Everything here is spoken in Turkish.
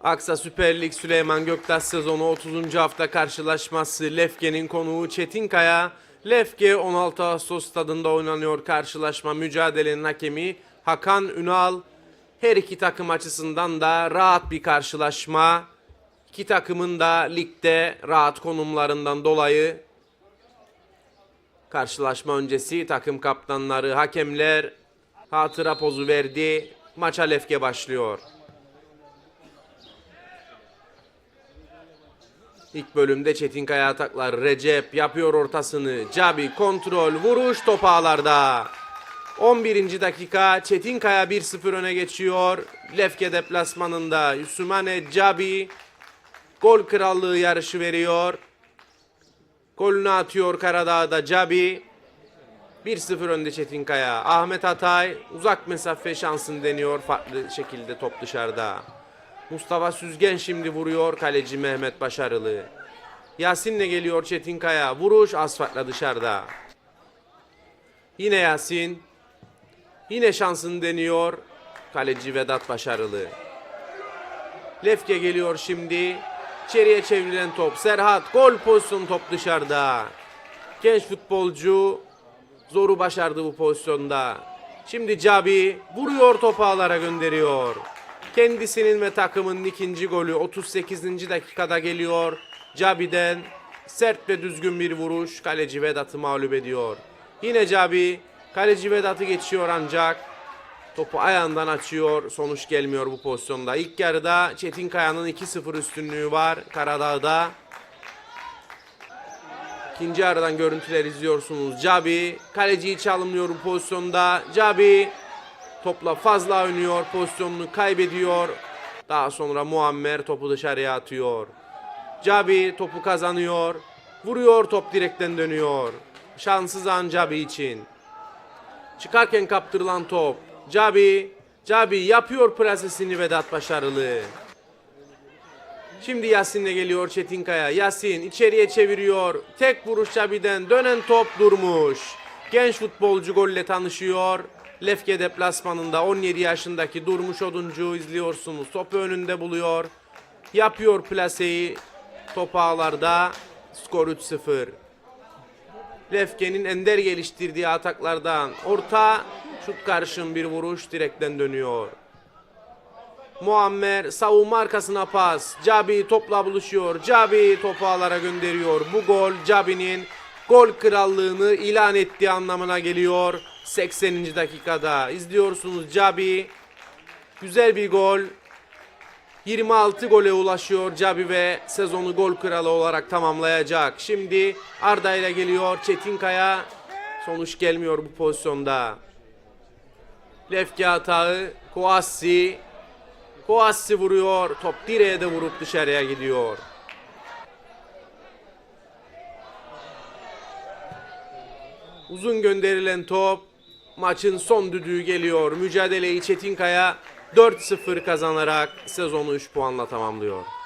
Aksa Süper Lig Süleyman Göktaş sezonu 30. hafta karşılaşması Lefke'nin konuğu Çetinkaya. Lefke 16 Ağustos stadında oynanıyor karşılaşma mücadelenin hakemi Hakan Ünal. Her iki takım açısından da rahat bir karşılaşma. İki takımın da ligde rahat konumlarından dolayı karşılaşma öncesi takım kaptanları, hakemler hatıra pozu verdi. Maça Lefke başlıyor. İlk bölümde Çetinkaya ataklar. Recep yapıyor ortasını. Cabi kontrol, vuruş top ağlarda. 11. dakika Çetinkaya 1-0 öne geçiyor. Lefke deplasmanında Yusumane Cabi gol krallığı yarışı veriyor. Golünü atıyor Karadağ'da Cabi. 1-0 önde Çetinkaya. Ahmet Atay uzak mesafe şansını deniyor. Farklı şekilde top dışarıda. Mustafa Süzgen şimdi vuruyor. Kaleci Mehmet Başarılı. Yasin'le geliyor Çetinkaya. Vuruş asfaltla dışarıda. Yine Yasin. Yine şansını deniyor. Kaleci Vedat Başarılı. Lefke geliyor şimdi. İçeriye çevrilen top. Serhat gol pozisyonu top dışarıda. Genç futbolcu zoru başardı bu pozisyonda. Şimdi Cabi vuruyor topu ağlara gönderiyor. Kendisinin ve takımının ikinci golü 38. dakikada geliyor. Cabi'den sert ve düzgün bir vuruş kaleci Vedat'ı mağlup ediyor. Yine Cabi kaleci Vedat'ı geçiyor ancak topu ayağından açıyor. Sonuç gelmiyor bu pozisyonda. İlk yarıda Çetinkaya'nın 2-0 üstünlüğü var Karadağ'da. İkinci yarıdan görüntüler izliyorsunuz. Cabi kaleciyi çalımlıyor bu pozisyonda. Cabi topla fazla oynuyor. Pozisyonunu kaybediyor. Daha sonra Muammer topu dışarıya atıyor. Cabi topu kazanıyor. Vuruyor top direkten dönüyor. Şanssız an Cabi için. Çıkarken kaptırılan top. Cabi. Cabi yapıyor plasesini Vedat başarılı. Şimdi Yasin'le geliyor Çetinkaya. Yasin içeriye çeviriyor. Tek vuruş Cabi'den dönen top durmuş. Genç futbolcu golle tanışıyor. Lefke deplasmanında 17 yaşındaki Durmuş Oduncu izliyorsunuz. Topu önünde buluyor. Yapıyor plaseyi. Top ağlarda. Skor 3-0. Lefke'nin ender geliştirdiği ataklardan orta şut karşın bir vuruş direkten dönüyor. Muammer savunma arkasına pas. Cabi topla buluşuyor. Cabi topu ağlara gönderiyor. Bu gol Cabi'nin gol krallığını ilan ettiği anlamına geliyor. 80. dakikada izliyorsunuz Cabi. Güzel bir gol. 26 gole ulaşıyor Cabi ve sezonu gol kralı olarak tamamlayacak. Şimdi Arda ile geliyor Çetinkaya. Sonuç gelmiyor bu pozisyonda. Lefke hatağı Koassi. Koassi vuruyor. Top direğe de vurup dışarıya gidiyor. Uzun gönderilen top maçın son düdüğü geliyor. Mücadeleyi Çetinkaya 4-0 kazanarak sezonu 3 puanla tamamlıyor.